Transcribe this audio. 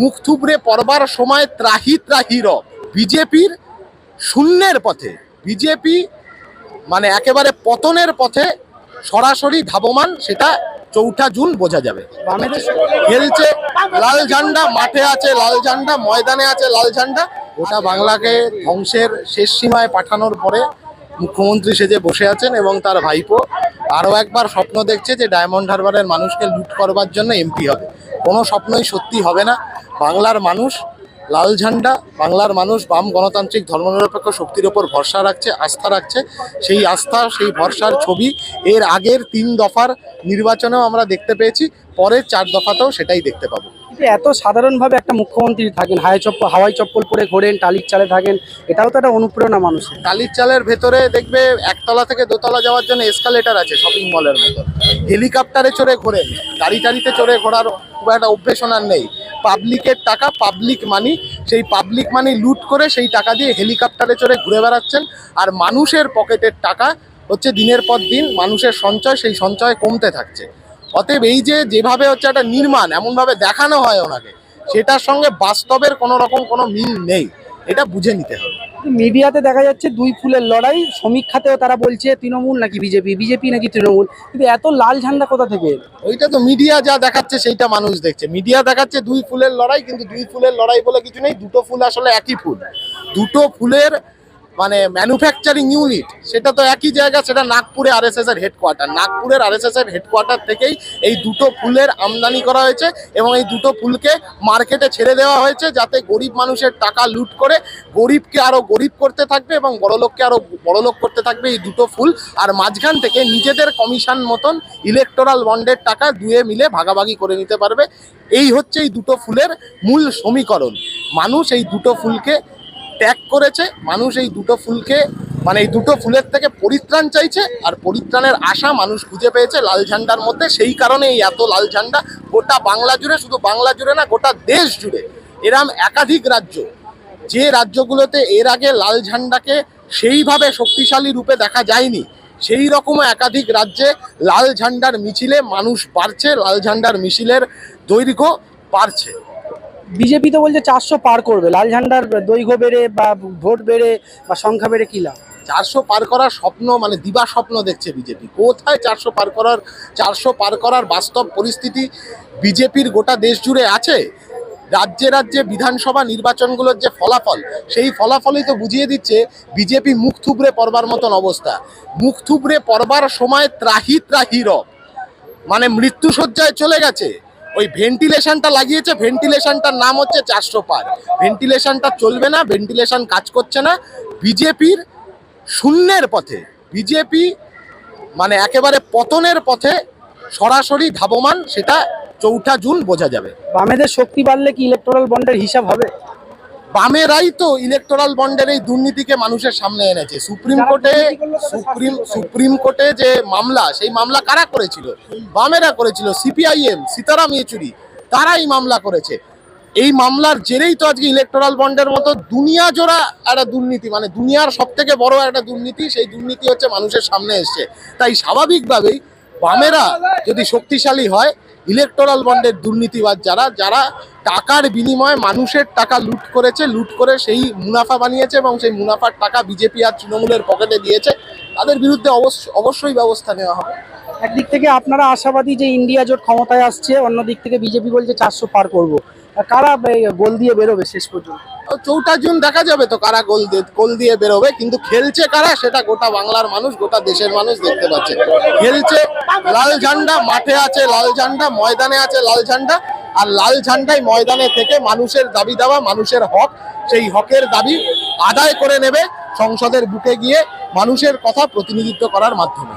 মুখ থুবড়ে পড়বার সময় ত্রাহি ত্রাহি র বিজেপির শূন্যের পথে, বিজেপি মানে একেবারে পতনের পথে সরাসরি ধাবমান, সেটা চৌঠা জুন বোঝা যাবে। খেলছে লাল ঝান্ডা, মাঠে আছে লাল ঝান্ডা, ময়দানে আছে লাল ঝান্ডা। গোটা বাংলাকে ধ্বংসের শেষ সীমায় পাঠানোর পরে মুখ্যমন্ত্রী সেজে বসে আছেন এবং তার ভাইপো আরও একবার স্বপ্ন দেখছে যে ডায়মন্ড হারবারের মানুষকে লুট করবার জন্য এমপি হবে। কোনো স্বপ্নই সত্যি হবে না। বাংলার মানুষ লাল ঝান্ডা, বাংলার মানুষ বাম গণতান্ত্রিক ধর্মনিরপেক্ষ শক্তির ওপর ভরসা রাখছে, আস্থা রাখছে। সেই আস্থা, সেই ভরসার ছবি এর আগের তিন দফার নির্বাচনেও আমরা দেখতে পেয়েছি, পরের চার দফাতেও সেটাই দেখতে পাবো। এত সাধারণভাবে একটা মুখ্যমন্ত্রী থাকেন হাই চপ্পল হাওয়াই চপ্পল পরে ঘোরেন, টালির চালে থাকেন, এটাও তো একটা অনুপ্রেরণা মানুষের। টালির চালের ভেতরে দেখবে একতলা থেকে দোতলা যাওয়ার জন্য এসকালেটার আছে শপিং মলের মতো হেলিকপ্টারে চড়ে ঘোরেন, গাড়ি টাড়িতে চড়ে ঘোরার খুব একটা অভ্যেস নেই। পাবলিকের টাকা পাবলিক মানি সেই পাবলিক মানি লুট করে সেই টাকা দিয়ে হেলিকপ্টারে চড়ে ঘুরে বেড়াচ্ছেন। আর মানুষের পকেটের টাকা হচ্ছে দিনের পর দিন, মানুষের সঞ্চয়, সেই সঞ্চয় কমতে থাকছে। অতএব এই যে যেভাবে হচ্ছে একটা নির্মাণ এমনভাবে দেখানো হয় ওনাকে সেটার সঙ্গে বাস্তবের কোনো রকম কোনো মিল নেই। এটা বুঝে নিতে হবে। মিডিয়াতে দেখা যাচ্ছে দুই ফুলের লড়াই সমীক্ষাতেও তারা বলছে তৃণমূল নাকি বিজেপি বিজেপি নাকি তৃণমূল কিন্তু এত লাল ঝান্ডা কোথা থেকে? ওইটা তো মিডিয়া যা দেখাচ্ছে সেইটা মানুষ দেখছে। মিডিয়া দেখাচ্ছে দুই ফুলের লড়াই কিন্তু দুই ফুলের লড়াই বলে কিছু নেই দুটো ফুল আসলে একই ফুল। দুটো ফুলের মানে ম্যানুফ্যাকচারিং ইউনিট সেটা তো একই জায়গা, সেটা নাগপুরে আর এস এর হেডকোয়ার্টার নাগপুরের আরএসএস এর হেডকোয়ার্টার থেকেই এই দুটো ফুলের আমদানি করা হয়েছে এবং এই দুটো ফুলকে মার্কেটে ছেড়ে দেওয়া হয়েছে যাতে গরিব মানুষের টাকা লুট করে গরিবকে আরও গরিব করতে থাকবে এবং বড়লোককে আরও বড়লোক করতে থাকবে এই দুটো ফুল। আর মাঝখান থেকে নিজেদের কমিশন মতন ইলেকটোরাল বন্ডের টাকা দুয়ে মিলে ভাগাভাগি করে নিতে পারবে। এই হচ্ছে এই দুটো ফুলের মূল সমীকরণ। মানুষ এই দুটো ফুলকে ত্যাগ করেছে, মানুষ এই দুটো ফুলকে মানে এই দুটো ফুলের থেকে পরিত্রাণ চাইছে, আর পরিত্রাণের আশা মানুষ খুঁজে পেয়েছে লাল ঝান্ডার মধ্যে। সেই কারণে এই এত লাল ঝান্ডা, গোটা বাংলা জুড়ে, শুধু বাংলা জুড়ে না, গোটা দেশ জুড়ে। এরম একাধিক রাজ্য, যে রাজ্যগুলোতে এর আগে লাল ঝান্ডাকে সেইভাবে শক্তিশালী রূপে দেখা যায়নি, সেই রকম একাধিক রাজ্যে লাল ঝান্ডার মিছিলে মানুষ বাড়ছে, লাল ঝান্ডার মিছিলের দৈর্ঘ্য বাড়ছে। বিজেপি তো বলছে চারশো পার করবে। লাল ঝান্ডার দৈর্ঘ্য বেড়ে বা ভোট বেড়ে বা সংখ্যা বেড়ে কি লাভ? চারশো পার করার স্বপ্ন মানে দিবা স্বপ্ন দেখছে বিজেপি। কোথায় চারশো পার করার, চারশো পার করার বাস্তব পরিস্থিতি বিজেপির গোটা দেশ জুড়ে আছে? রাজ্যে রাজ্যে বিধানসভা নির্বাচনগুলোর যে ফলাফল, সেই ফলাফলই তো বুঝিয়ে দিচ্ছে বিজেপি মুখ থুবড়ে পড়বার মতন অবস্থা। মুখ থুবড়ে পড়বার সময় ত্রাহি ত্রাহি র মানে মৃত্যুসজ্জায় চলে গেছে। ওই ভেন্টিলেশনটা লাগিয়েছে, ভেন্টিলেশনটার নাম হচ্ছে চারশো পার। ভেন্টিলেশনটা চলবে না, ভেন্টিলেশন কাজ করছে না। বিজেপির শূন্যের পথে, বিজেপি মানে একেবারে পতনের পথে সরাসরি ধাবমান, সেটা চৌঠা জুন বোঝা যাবে। বামেদের শক্তি বাড়লে কি ইলেকট্রাল বন্ডের হিসাব হবে? বামেরাই তো ইলেকটোরাল বন্ডের এই দুর্নীতিকে মানুষের সামনে এনেছে। সুপ্রিম কোর্টে সুপ্রিম সুপ্রিম কোর্টে যে মামলা সেই মামলা কারা করেছিল? বামেরা করেছিল সিপিআইএম সীতারাম ইয়েচুরি তারাই মামলা করেছে। এই মামলার জেরেই তো আজকে ইলেকটোরাল বন্ডের মতো দুনিয়া জোড়া একটা দুর্নীতি মানে দুনিয়ার সব থেকে বড় একটা দুর্নীতি সেই দুর্নীতি হচ্ছে মানুষের সামনে এসছে। তাই স্বাভাবিকভাবেই বামেরা যদি শক্তিশালী হয় ইলেকটোরাল বন্ডের দুর্নীতিবাদ যারা যারা টাকার বিনিময়ে মানুষের টাকা লুট করেছে, লুট করে সেই মুনাফা বানিয়েছে এবং সেই মুনাফার টাকা বিজেপি আর তৃণমূলের পকেটে দিয়েছে, তাদের বিরুদ্ধে অবশ্য, অবশ্যই ব্যবস্থা নেওয়া হবে। একদিক থেকে আপনারা আশাবাদী যে ইন্ডিয়া জোট ক্ষমতায় আসছে অন্য দিক থেকে বিজেপি বলছে চারশো পার করব। কারা গোল দিয়ে বেরোবে শেষ পর্যন্ত? চৌঠা জুন দেখা যাবে তো কারা গোল দিয়ে গোল দিয়ে বেরোবে, কিন্তু খেলছে কারা সেটা গোটা বাংলার মানুষ, গোটা দেশের মানুষ দেখতে পাচ্ছে। খেলছে লাল ঝান্ডা, মাঠে আছে লাল ঝান্ডা, ময়দানে আছে লাল ঝান্ডা, আর লাল ঝান্ডাই ময়দানে থেকে মানুষের দাবি দেওয়া, মানুষের হক, সেই হকের দাবি আদায় করে নেবে সংসদের বুকে গিয়ে মানুষের কথা প্রতিনিধিত্ব করার মাধ্যমে।